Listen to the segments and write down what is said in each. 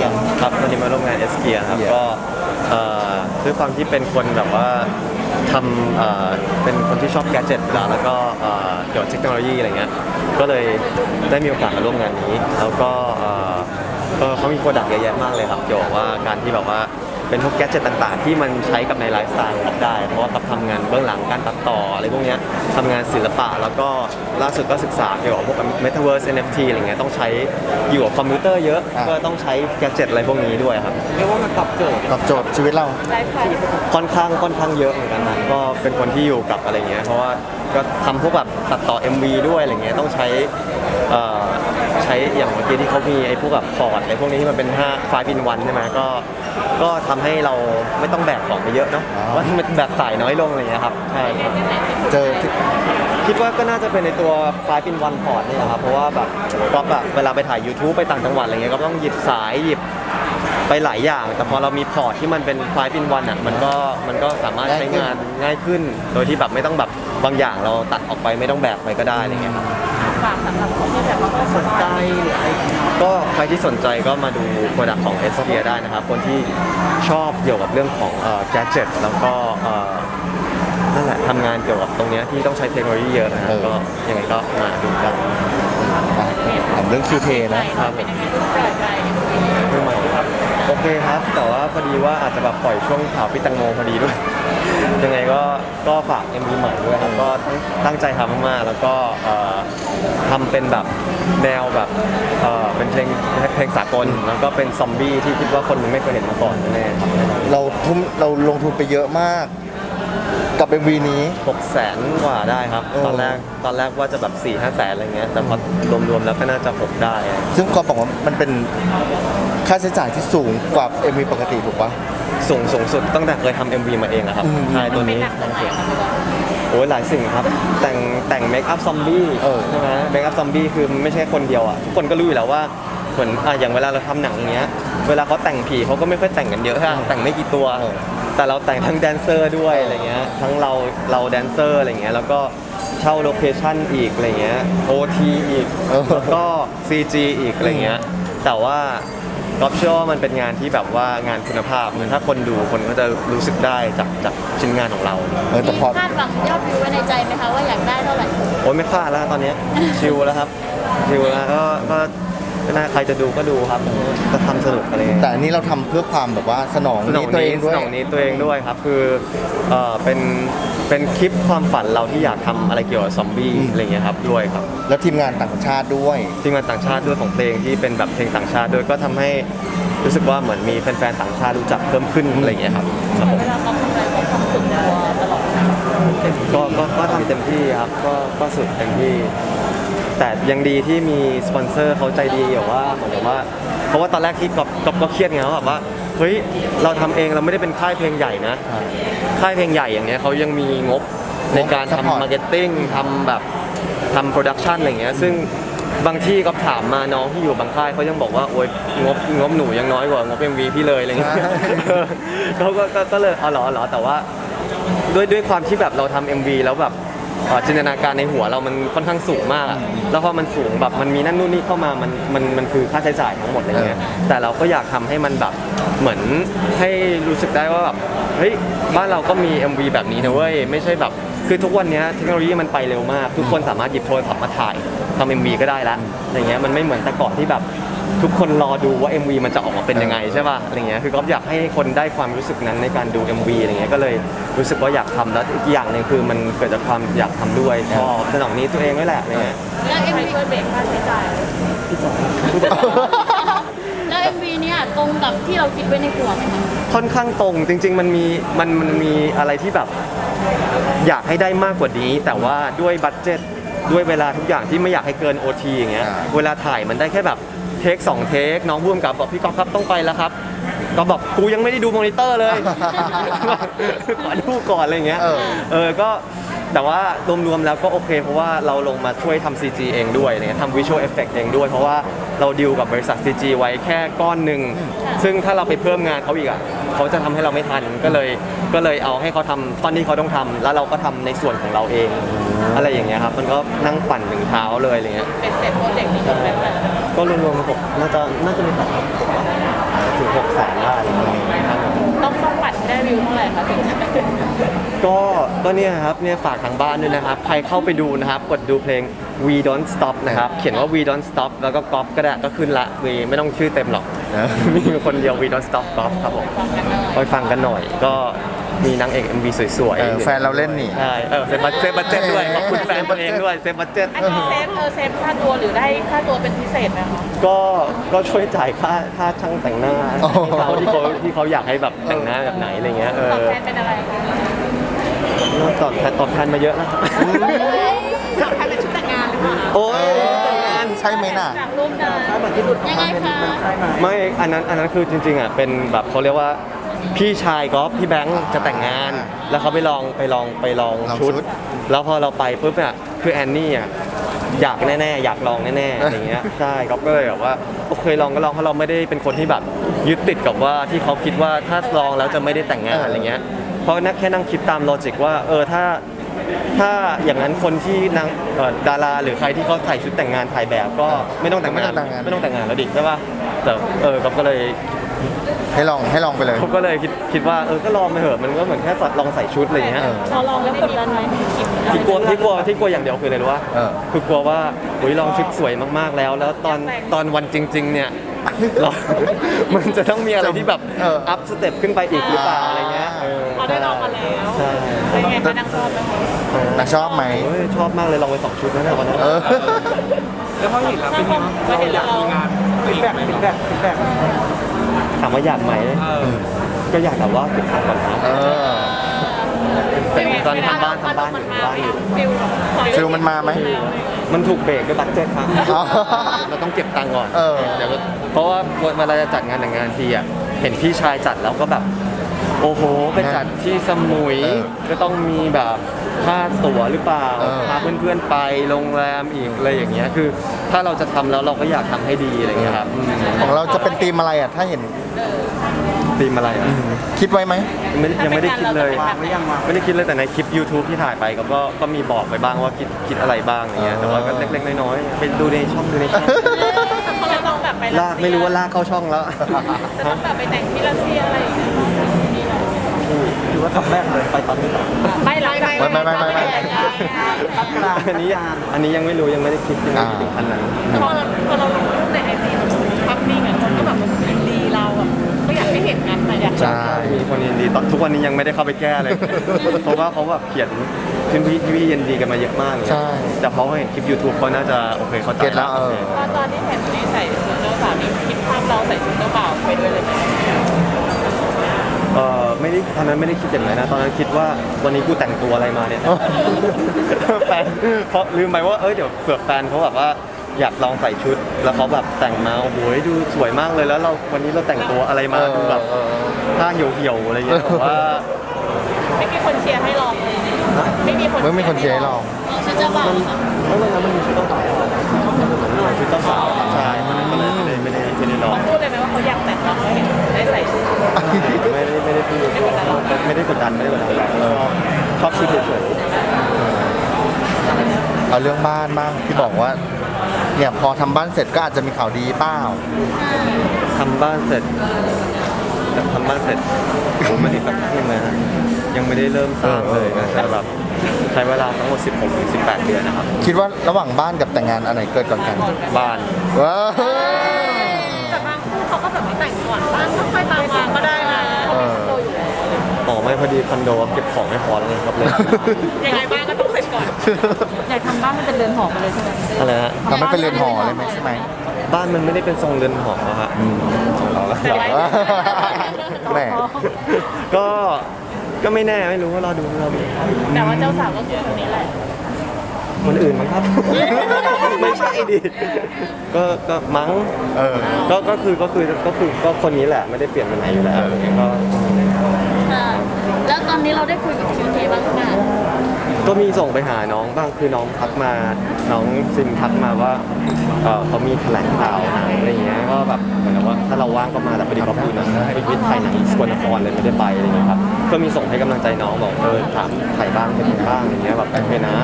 กียร์ครับวันนี้มาร่วมงานเอสเกียครับ Esquire ก็เอ่อด้วยความที่เป็นคนแบบว่าทำเอ่อเป็นคนที่ชอบแกดเจ็ตแล้วแล้วก็เอ่อเกี่ยวกับเทคโนโลยีอะไรเงี้ยก็เลยได้มีโอกาสมาร่วมงานนี้ แล้วก็เอ่อเออเขามีโปรดักต์เยอะแยะมากเลยครับเกี่ยวกับว่าการที่แบบว่า เป็นพวกแกดเจ็ตต่างๆ ที่มันใช้กับในไลฟ์สไตล์ได้ เพราะว่ากับทำงานเบื้องหลังการตัดต่ออะไรพวกเนี้ยทำงานศิลปะแล้วก็ล่าสุดก็ศึกษาเกี่ยวกับพวก Metaverse NFT อะไรเงี้ยต้องใช้อยู่กับคอมพิวเตอร์เยอะอ่าก็ต้องใช้แกดเจ็ตอะไรพวกนี้ด้วยครับเรียกว่ามันตอบโจทย์ตอบโจทย์ชีวิตเราไลฟ์สไตล์ค่อนข้างค่อนข้างเยอะเหมือนกันนะก็เป็นคนที่อยู่กับอะไรเงี้ยเพราะว่าก็ทำพวกแบบตัดต่อ MV ด้วยอะไรเงี้ยต้องใช้เอ่อ ใช้อย่างเมื่อกี้ที่เขามีไอ้พวกแบบพอร์ตอะไรพวกนี้ที่มันเป็น5ไฟล์บินวันใช่ไหมก็ ก็ทำให้เราไม่ต้องแบกของไปเยอะเนาะอ๋อ ว่ามันแบกสายน้อยลงอะไรเงี้ยครับใช่ครับ เจอที่คิดว่าก็น่าจะเป็นในตัวไฟล์บินวันพอร์ตนี่แหละครับ เพราะว่าแบบก็แบบเวลาไปถ่าย YouTube ไปต่างจังหวัดอะไรเงี้ยก็ต้องหยิบสายหยิบไปหลายอย่าง แต่พอเรามีพอร์ตที่มันเป็นไฟล์บินวันอะมันก็มันก็สามารถใช้งานง่ายขึ้น โดยที่แบบไม่ต้องแบบบางอย่างเราตัดออกไปไม่ต้องแบกไปก็ได้อะไรเงี้ยครับ ฝากสำหรับคนที่แบบว่าสนใจหรืออะไรอย่างเงี้ยก็ใครที่สนใจก็มาดูโปรดักต์ของ s อ s ได้นะครับ คนที่ชอบเกี่ยวกับเรื่องของเอ่อ gadget แล้วก็เอ่อนั่นแหละทำงานเกี่ยวกับตรงเนี้ยที่ต้องใช้เทคโนโลยีเยอะนะฮะเออก็ยังไงก็มาดูกันอะถามเรื่อง QK นะใจเป็นยังไงรู้สึกใจเรื่องใหม่ครับโอเคครับ แต่ว่าพอดีว่าอาจจะแบบปล่อยช่วงข่าวพี่แตังโมพอดีด้วย ยังไงก็ก็ฝาก MV ใหม่ด้วยครับก็ตั้งตั้งใจทำมากๆแล้วก็เอ่อ ทำเป็นแบบแนวแบบเอ่อเป็นเพลงเพลงสากลแล้วก็เป็นซอมบี้ที่คิดว่าคนไม่เคยเห็นมาก่อนแน่ๆครับเราทุ่มเราลงทุนไปเยอะมากกับ MV นี้ หกแสนกว่าได้ครับเออตอนแรกตอนแรกว่าจะแบบ4ี่ห้าแสนอะไรเงี้ยแต่พอรวมๆแล้วก็น่าจะหกได้ ซึ่งก็บอกว่ามันเป็นค่าใช้จ่ายที่สูงกว่า MV ปกติถูกปะสูงสูงสุดตั้งแต่เคยทำ MV มาเองอะครับอืมใช่ตัวเป็น นี้หนักตรงไหนคะพี่บอลโอ้ยหลายสิ่งครับ แต่งแต่งเมคอัพซอมบี้เออ ใช่ไหมเมคอัพซอมบี้คือมันไม่ใช่คนเดียวอะทุกคนก็รู้อยู่แล้วว่าเหมือนอะอย่างเวลาเราทำหนังอย่างเงี้ย เวลาเขาแต่งผีเขาก็ไม่ค่อยแต่งกันเยอะฮะแต่งไม่กี่ตัว เออ แต่เราแต่งทั้งแดนเซอร์ด้วยอะไรเงี้ย ทั้งเราเราแดนเซอร์อะไรเงี้ย แล้วก็เช่าโลเคชั่นอีกอะไรเงี้ย OT อีก เออ แล้วก็ CG อีกอะไรเงี้ย แต่ว่า ก็เชื่อว่ามันเป็นงานที่แบบว่างานคุณภาพเหมือนถ้าคนดูคนก็จะรู้สึกได้จากจากชิ้นงานของเราเออแต่มีพอคาดหวังยอดวิวไว้ในใจไหมคะว่าอยากได้เท่าไหร่โอ้ยไม่พลาดแล้วตอนเนี้ยชิลแล้วครับชิลแล้วก็ก็ ก็น่าใครจะดูก็ดูครับก็ทำสนุกอะไรเงี้ย แต่อันนี้เราทำเพื่อความแบบว่าสนองสนอนี้งตัวเอนี้งด้วยสนองนี้ตัวเองด้วยครับคือเอ่อเป็นเป็นคลิปความฝันเราที่อยากทำอะไรเกี่ยวกับซอมบี้อืมอะไรเงี้ยครับด้วยครับแล้วทีมงานต่างชาติด้วย ทีมงานต่างชาติด้วยของเพลงที่เป็นแบบเพลงต่างชาติด้วยก็ทำให้รู้สึกว่าเหมือนมีแฟนๆต่างชาติรู้จักเพิ่มขึ้นอะไรเงี้ยครับครับผมเวลาต้องทำอะไรต้องทำสุดตัวตลอดนะก็ก็ก็ทำเต็มที่ครับก็ก็สุดเต็มที่ แต่ยังดีที่มีสปอนเซอร์เขาใจดีอย่างว่าเหมือนกับว่า เพราะว่าตอนแรกที่ก๊อฟก๊อฟก็เครียดไงว่าแบบว่าเฮ้ยเราทำเองเราไม่ได้เป็นค่ายเพลงใหญ่นะ ค่ายเพลงใหญ่อย่างเงี้ยเขายังมีงบในการซัพพอร์ตทำมาร์เก็ตติ้งทำแบบทำโปรดักชันอะไรเงี้ยซึ่งบางที่ก็ถามมาน้องที่อยู่บางค่ายเขายังบอกว่าโอ๊ยงบงบหนูยังน้อยกว่างบ MV พี่เลยอะไรเงี้ยเขาก็ก็ก็เลยเอาเหรอเหรอแต่ว่าด้วยด้วยความที่แบบเราทำ MV แล้วแบบ เอ่อจินตนาการในหัวเรามันค่อนข้างสูงมากอะแล้วพอมันสูงแบบมันมีนั่นนู่นนี่เข้ามามันมันมันคือค่าใช้จ่ายทั้งหมดอะไรเงี้ยแต่เราก็อยากทำให้มันแบบเหมือนให้รู้สึกได้ว่าแบบเฮ้ยบ้านเราก็มี MV แบบนี้นะเว้ยไม่ใช่แบบ คือทุกวันเนี้ยเทคโนโลยีมันไปเร็วมาก ทุกคนสามารถหยิบโทรศัพท์มาถ่ายทำ MV ก็ได้แล้วอะไรเงี้ยมันไม่เหมือนแต่ก่อนที่แบบ ทุกคนรอดูว่า MV มันจะออกมาเป็นยังไงใช่ป่ะอะไรเงี้ยคือก็อยากให้คนได้ความรู้สึกนั้นในการดู MV อะไรเงี้ยก็เลยรู้สึกว่าอยากทำแล้วอีกอย่างหนึ่งคือมันเกิดจากความอยากทำด้วยชอบสนองนี้ตัวเองไว้แหละอะไรเงี้ยแล้วเอ็มวีช่วยเบรกค่าใช้จ่ายแล้ว MV เนี่ยตรงกับที่เราคิดไว้ในหัวไหมคะค่อนข้างตรงจริง ๆ มันมีมันมันมีอะไรที่แบบ อยากให้ได้มากกว่านี้ แต่ว่าด้วยบัตเจ็ตด้วยเวลาทุกอย่างที่ไม่อยากให้เกิน OT อย่างเงี้ยอ่า เวลาถ่ายมันได้แค่แบบ เทคสองเทคน้องพ่วงกับบอกพี่ก๊อฟครับต้องไปแล้วครับก็บอกกูยังไม่ได้ดูมอนิเตอร์เลย ขอดูก่อนอะไรเงี้ย เออ เออ ก็แต่ว่ารวมๆแล้วก็โอเค เพราะว่าเราลงมาช่วยทำ CG เองด้วยอะไรเงี้ยทำ Visual Effect เองด้วย เพราะว่าเราดีลกับบริษัท CG ไว้แค่ก้อนหนึ่ง ซึ่งถ้าเราไปเพิ่มงานเขาอีกอะเขาจะทำให้เราไม่ทัน ก็เลย ก็เลยเอาให้เขาทำตอนที่เขาต้องทำแล้วเราก็ทำในส่วนของเราเอง อะไรอย่างเงี้ยครับ มันก็นั่งปั่นถึงเช้าเลยอะไรเงี้ย เป็นเสร็จโปรเจกต์นี้จบไปเมื่อไหร่แล้ว ก็รวมๆหกน่าจะน่าจะมีหกผมว่าถึงหกแสนได้ต้องต้องปัดได้วิวเท่าไหร่คะถึงจะก็ก็เนี่ยครับเนี่ยฝากทางบ้านด้วยนะครับ ใครเข้าไปดูนะครับ กดดูเพลง We Don't Stop นะครับ เขียนว่า We Don't Stop แล้วก็ก๊อปก็ได้ก็ขึ้นละมีไม่ต้องชื่อเต็มหรอก มีคนเดียว We Don't Stop ก๊อปครับผมไปฟังกันหน่อยก็ มีนางเอก MV สวยเออแฟนเราเล่นนี่ ใช่เออเซฟบัตเซฟบัตเจ็ตด้วยขอบคุณแฟนตัวเองด้วยเซฟบัตเจ็ต อันนี้เซฟเออเซฟค่าตัวหรือได้ค่าตัวเป็นพิเศษไหมคะก็ก็ช่วยจ่ายค่าค่าช่างแต่งหน้าโอ้โหที่เขาที่เขาที่เขาอยากให้แบบแต่งหน้าแบบไหนอะไรเงี้ยเอตอบอแทนเป็นอะไรคะตอบแทนตอบแทนมาเยอะแล้วครับตอบแทนเป็นชุดแต่งงานหรือเปล่าโอ้ยแต่งงานใช่ไหมน่ะ จากรูปนั้นยังไงคะ ไม่อันนั้นอันนั้นคือจริงๆอะเป็นแบบเขาเรียกว่า พี่ชายก๊อฟพี่แบงค์จะแต่งงาน แล้วเขาไปลองไปลองไปลองลองชุดชุดแล้วพอเราไปปุ๊บเนี่ยคือแอนนี่อะอยากแน่ๆ อยากลองแน่ๆอะไรเงี้ยใช่ก๊อฟก็เลยแบบว่าโอเคลองก็ลองเพราะเราไม่ได้เป็นคนที่แบบยึดติดกับว่าที่เขาคิดว่าถ้าลองแล้วจะไม่ได้แต่งงานอะไรเงี้ยเพราะนักแค่นั่งคิดตามลอจิกว่าเออถ้า ถ้าอย่างนั้นคนที่นางเอ่อดาราหรือใครที่เขาใส่ชุดแต่งงานถ่ายแบบก็ไม่ต้องแต่งงานไม่ต้องแต่งงาน ไม่ต้องแต่งงานแล้วดิใช่ป่ะแต่เออก็เลย ให้ลองให้ลองไปเลย ผมก็เลยคิดคิดว่าเออก็ลองไปเถอะมันก็เหมือนแค่ลองใส่ชุดอะไรเงี้ยเออพอลองแล้วกดดันไหมที่กลัวที่กลัวที่กลัวอย่างเดียวคืออะไรรู้ว่าเออ คือกลัวว่าอุ้ยลองชุดสวยมากๆแล้ว แล้วตอนตอนวันจริง ๆ เนี่ยเรา มันจะต้องมีอะไรที่แบบเอออัพสเต็ปขึ้นไปอีกหรือเปล่าอะไรเงี้ยเออพอได้ลองมาแล้วใช่เป็นไงคะนางชอบไหมคะน่ะชอบไหม โอ้ยชอบมากเลยลองไปสองชุดนะเนี่ยวันนั้นเออ แล้วพอเห็นแล้วเป็นไงบ้างก็เห็นแล้วเรามีงานฟีดแบ็กฟีดแบ็กฟีดแบ็ก ถามว่าอยากไหมเออก็อยากแต่ว่าเก็บตังค์ก่อนนะเออแต่ตอนนี้ทำบ้านทำบ้านอยู่มันมาบ้านอยู่ฟิลแบบฟิลมันมาไหมมันถูกเบรกด้วยบัตเจ็ตครับอ๋อเราต้องเก็บตังค์ก่อนเออเดี๋ยวเพราะว่าเวลาจะจัดงานแต่งงานทีอะเห็นพี่ชายจัดแล้วก็แบบ โอ้โหไปจัดที่สมุยเออก็ต้องมีแบบ ค่าตั๋วหรือเปล่าเออ พาเพื่อนๆไปโรงแรมอีกอะไรอย่างเงี้ยคือ ถ้าเราจะทำแล้วเราก็อยากทำให้ดีอะไรเงี้ยครับอืมของเราจะเป็นธีมอะไรอะ ถ้าเห็นธีมอะไรอะคิดไว้ไหม ไม่ยังไม่ได้คิดเลย วางหรือยังวางไม่ได้คิดเลยแต่ในคลิป YouTube ที่ถ่ายไปก็ก็ก็มีบอกไปบ้างว่าคิดคิดอะไรบ้างอย่างเงี้ยแต่ว่าก็เล็กๆน้อยๆไปดูในช่องดูในช่องพอเราต้องแบบไปลากไม่รู้ว่าลากเข้าช่องแล้ว จะต้องแบบไปแต่งที่รัสเซียอะไรอย่างเงี้ยหรื อว่าคำแรกเลยไปตอนนี้ต่อไม่ไม่ไม่ไม่ไม่ไม่ไม่ไม่อันนี้อันนี้ยังไม่รู้ยังไม่ได้คิดยังไม่ได้ถึงขั้นนั้นพอเราพอเราลงรูปในไอจีภาพนิ่งอะคนก็แบบมันยินดีเราแบบก็อยากให้เห็นกันแต่อยากใช่มีคนยินดีตอนทุกวันนี้ยังไม่ได้เข้าไปแก้เลยเพราะว่าเขาแบบเขียนขึ้นพี่พี่ยินดีกันมาเยอะมากเลยใช่แต่พอเขาเห็นคลิป YouTube เขาน่าจะโอเคเขาใจเก็ตแล้วเออตอนตอนที่เห็นนี่ใส่ชุดเจ้าสาวนี่คิดภาพเราใส่ชุดเจ้าบ่าวไปด้วยเลยไหม เออไม่ได้ตอนนั้นไม่ได้คิดอย่างนั้นนะ ตอนนั้นคิดว่าวันนี้กูแต่งตัวอะไรมาเนี่ยแฟนเพราะลืมไปว่าเอ้ยเดี๋ยวเผื่อแฟนเขาแบบว่าอยากลองใส่ชุด แล้วเขาแบบแต่งมาโอ้โหดูสวยมากเลยแล้วเราวันนี้เราแต่งตัวอะไรมาดูแบบเออเออถ้าเหี่ยวๆอะไรเงี้ยแต่ว่าไม่มีคนเชียร์ให้ลองเลยไม่มีคนไม่มีคนเชียร์ให้ลองชุดเจ้าบ่าวค่ะไม่ไม่แล้วมันมีชุดเจ้าสาวชุดเจ้าสาวใช่มันไม่ได้ไม่ได้ ไม่ได้ไม่ได้ลองพูดเลยไหมว่าเขาอยากแต่งเราแล้วเห็นได้ใส่ชุดไม่ได้ไม่ได้พูดไม่ได้กดดันไม่ได้กดดันอะไรเออชอบชุดเฉยเอาเรื่องบ้านบ้างที่บอกว่าเนี่ยพอทำบ้านเสร็จก็อาจจะมีข่าวดีเปล่าๆทำบ้านเสร็จแต่ทำบ้านเสร็จผมไม่ได้สักพักหนึงนะฮะยังไม่ได้เริ่มสร้างเลยนะแต่แบบใช้เวลาทั้งหมด 16ถึง18 เดือนนะครับ คิดว่าระหว่างบ้านกับแต่งงานอันไหนเกิดก่อนกัน บ้าน ว้าว งก่อนบ้านก็ค่อยตามมาก็ได้นะเอออ๋อไม่พอดีคอนโดเก็บของไม่พอแล้วไงครับเลย ยังไงบ้านก็ต้องเสร็จก่อนอยากทำบ้านมันเป็นเรือนหอไปเลยใช่ไหมอะไรฮะทำให้เป็นเรือนหอเลยไหมใช่ไหมบ้านมันไม่ได้เป็นทรงเรือนหอฮะเราละแต่ว่าแหมก็ก็ไม่แน่ไม่รู้ว่ารอดูรอดูแต่ว่าเจ้าสาวก็คือคนนี้แหละ คนอื่นมั้งครับ ไม่ใช่ดิก็ก็มั้งเออ ก็ก็คือก็คือก็คือก็คนนี้แหละไม่ได้เปลี่ยนไปไหนอยู่แล้วก็แล้ว ตอนนี้เราได้คุยกับคิวเทบ้างไหมก็มีส่งไปหาน้องบ้างคือน้องทักมา น้องซิมทักมาว่าเอ่อเขามีแถลงข่าวหนังอะไรเงี้ยก็แบบเหมือนกับว่าถ้าเราว่างก็มาแต่พอดีเขาคือหนังไปวิทย์ถ่ายหนังสกลนครเลยไม่ได้ไปอะไรเงี้ยครับก็มีส่งให้กำลังใจน้องบอกเออถามถ่ายบ้างเป็นยังไงบ้างอย่างเงี้ยแบบโอเคนะ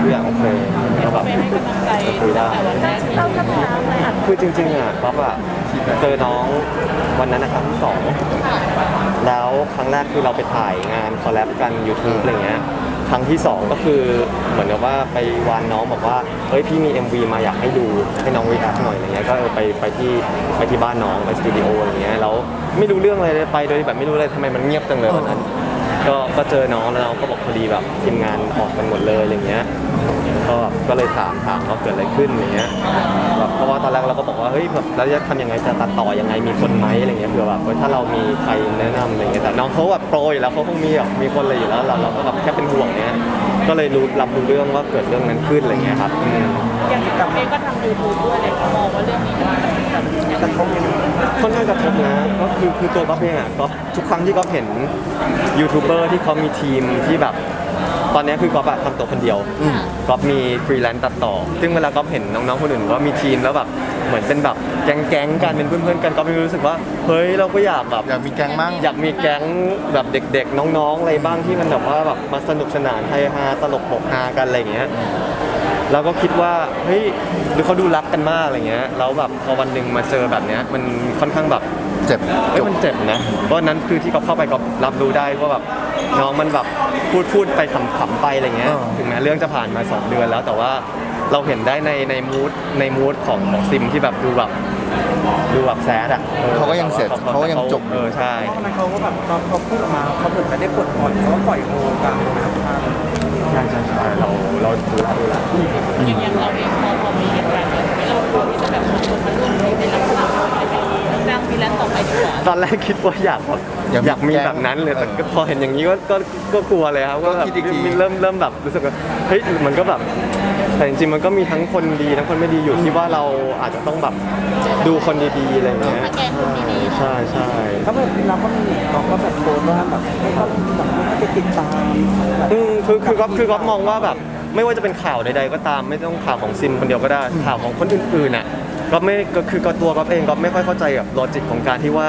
ทุกอย่างโอเคก็แบบไปให้กำลังใจคุยได้แต่วันแรกที่เราทำงานเลยอะคือจริงๆอะป๊อปอะเจอน้องวันนั้นนะครับที่สอง แล้วครั้งแรกคือเราไปถ่ายงานคอลแลบกัน YouTube อะไรเงี้ยครั้งที่สองก็คือเหมือนกับว่าไปวานน้องบอกว่าเฮ้ยพี่มี MV มาอยากให้ดูให้น้องรีแอคหน่อยอะไรเงี้ยก็เออไปไปที่ไปที่บ้านน้องไปสตูดิโออะไรเงี้ยแล้วไม่รู้เรื่องอะไรเลยไปโดยแบบไม่รู้เลยทำไมมันเงียบจังเลยวันนั้นก็ก็เจอน้องแล้วน้องก็บอกพอดีแบบทีมงานออกกันหมดเลยอะไรเงี้ยก็แบบก็เลยถามถามว่าเกิดอะไรขึ้นอะไรเงี้ย แบบเพราะว่าตอนแรกเราก็บอกว่าเฮ้ยแบบแล้วจะทำยังไงจะตัดต่อยังไงมีคนไหมอะไรเงี้ยเผื่อแบบเฮ้ยถ้าเรามีใครแนะนำอะไรเงี้ยแต่น้องเขาแบบโปรอยู่แล้วเขาคงมีแบบมีคนอะไรอยู่แล้วเราเราก็แบบแค่เป็นห่วงเนี้ยก็เลยรู้รับรู้เรื่องว่าเกิดเรื่องนั้นขึ้นอะไรเงี้ยครับอืม อย่างที่กับเองก็ทำยูทูบด้วยเลยเขามองว่าเรื่องนี้มันแบบกระทบยังไงค่อนข้างกระทบนะก็คือคือตัวก๊อฟเองอะก๊อฟทุกครั้งที่ก๊อฟเห็นยูทูบเบอร์ที่เขามีทีมที่แบบ ตอนนี้คือก๊อฟอะทำตัวคนเดียวก๊อฟมีฟรีแลนซ์ตัดต่อ ซึ่งเวลาก๊อฟเห็นน้องๆคนอื่นว่ามีทีมแล้วแบบเหมือนเป็นแบบแก๊งๆกันเป็นเพื่อนๆกันก๊อฟมีรู้สึกว่าเฮ้ยเราก็อยากแบบอยากมีแก๊งมั่งอยากมีแก๊งแบบเด็ก ๆ น้องๆอะไรบ้างที่มันแบบว่าแบบมาสนุกสนานไฮฮาตลกปกฮากันอะไรอย่างเงี้ยเราก็คิดว่าเฮ้ยหรือเขาดูรักกันมากอะไรเงี้ยแล้วแบบพอวันหนึ่งมาเจอแบบเนี้ยมันค่อนข้างแบบเจ็บเฮ้ยมันเจ็บนะเพราะฉะนั้นคือที่เขาเข้าไปก็รับรู้ได้ว่าแบบน้องมันแบบ พูดพูดไปขำๆไปอะไรเงี้ย อ่า ถึงแม้เรื่องจะผ่านมา 2 เดือนแล้ว แต่ว่าเราเห็นได้ในในมูดในมูดของของซิมที่แบบดูแบบดูแบบแซดอะออเขาก็ยังเสร็จเขาก็ยังจบเออใช่ตอนนั้นเขาก็แบบเขาเขาพูดออกมาเขาเหมือนไม่ได้ปลดปล่อยเขาก็ปล่อยโฮกลางนะครับใช่ใช่ใช่เราเราดูแลดูแลอย่างอย่างเราเองพอพอมีเหตุการณ์แบบนี้เรากลัวที่จะแบบมาชนมาร่วมในลักษณะของไปจ้างฟรีแลนซ์ต่อไปดีกว่าตอนแรกคิดว่าอยากแบบอยากมีอยากมีแก๊งแบบนั้นเลยแต่เออก็พอเห็นอย่างนี้ก็ก็ก็กลัวเลยครับก็แบบคิดอีกที เริ่มเริ่มแบบรู้สึกว่าเฮ้ยมันก็แบบแต่จริงๆมันก็มีทั้งคนดีทั้งคนไม่ดีอยู่ที่ว่าเราอาจจะต้องแบบดูคนดีๆอะไรอย่างเงี้ยสแกนคนดีๆใช่ใช่ ถ้าแบบเราก็มีเราก็แบบโพสต์ว่าแบบไม่ต้องแบบไม่ไปติดตามแบบอืมคือคือก็คือก็มองว่าแบบไม่ว่าจะเป็นข่าวใดๆก็ตามไม่ต้องข่าวของซินคนเดียวก็ได้ข่าวของคนอื่นๆน่ะ ก็ไม่ก็คือก็ตัวก็เองก็ไม่ค่อยเข้าใจกับลอจิกของการที่ว่า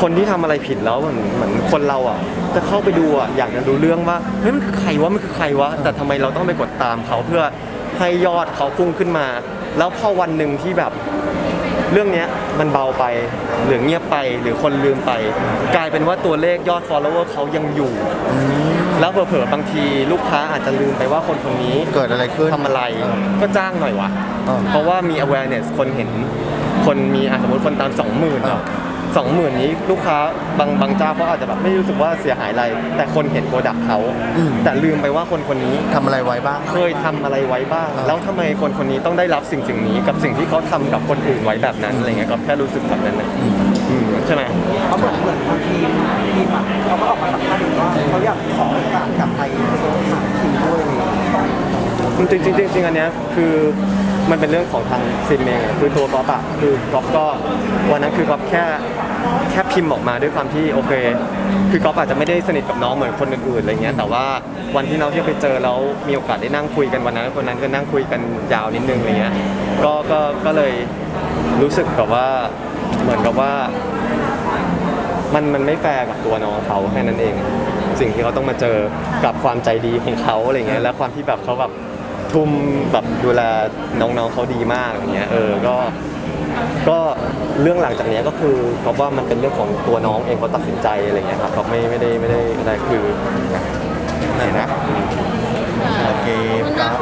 คนที่ทำอะไรผิดแล้วเหมือนเหมือนคนเราอะ จะเข้าไปดูอะอยากจะดูเรื่องว่าเฮ้ยมันคือใครวะมันคือใครวะแต่ทำไมเราต้องไปกดตามเขาเพื่อให้ยอดเขาพุ่งขึ้นมา แล้วพอวันหนึ่งที่แบบ เรื่องเนี้ยมันเบาไปหรือเงียบไปหรือคนลืมไป กลายเป็นว่าตัวเลขยอด follower เขายังอยู่ แล้วเผลอๆบางทีลูกค้าอาจจะลืมไปว่าคนคนนี้เกิดอะไรขึ้น ทำอะไรเออก็จ้างหน่อยวะเออเพราะว่ามี awareness คนเห็น คนมีอะสมมติคนตาม20,000เออ สองหมื่นนี้ลูกค้าบางบางเจ้าเขาอาจจะแบบไม่รู้สึกว่าเสียหายอะไร แต่คนเห็นโปรดักต์เขาอืมแต่ลืมไปว่าคนคนนี้ ทำอะไรไว้บ้าง เคยทำอะไรไว้บ้างเออแล้วทำไมคนคนนี้ต้องได้รับสิ่งสิ่งนี้ กับสิ่งที่เขาทำกับคนอื่นไว้แบบนั้นอะไรเงี้ยก็แค่รู้สึกแบบนั้นนะอืมใช่ไหมเขาเหมือนเหมือนบางทีมทีมอะเขาก็ออกมาสัมภาษณ์ว่าเขาอยากขอโอกาสกลับไปหาทีมด้วยจริงๆจริงๆจริงๆอันเนี้ยคือมันเป็นเรื่องของทางซินเองอะคือตัวก๊อฟอะคือก๊อฟก็วันนั้นคือก๊อฟแค่แค่พิมพ์ออกมาด้วยความที่โอเค คือก๊อฟอาจจะไม่ได้สนิทกับน้องเหมือนคนอื่นๆอะไรเงี้ยแต่ว่าวันที่น้องที่ไปเจอแล้วมีโอกาสได้นั่งคุยกันวันนั้นวันนั้นก็นั่งคุยกันยาวนิดนึงอะไรเงี้ยก็ก็ก็เลยรู้สึกแบบว่าเหมือนกับว่า มันมันไม่แฟร์กับตัวน้องเขาแค่นั้นเอง สิ่งที่เขาต้องมาเจอกับความใจดีของเขาอะไรเงี้ยและความที่แบบเขาแบบทุ่มแบบดูแลน้องๆเขาดีมากอย่างเงี้ยเออก็ก็เรื่องหลังจากเนี้ยก็คือเขาว่ามันเป็นเรื่องของตัวน้องเองเขาตัดสินใจอะไรเงี้ยครับเขาไม่ไม่ได้ไม่ได้ไม่ได้คือไหนนะโอเคขอบคุณครันะบคะ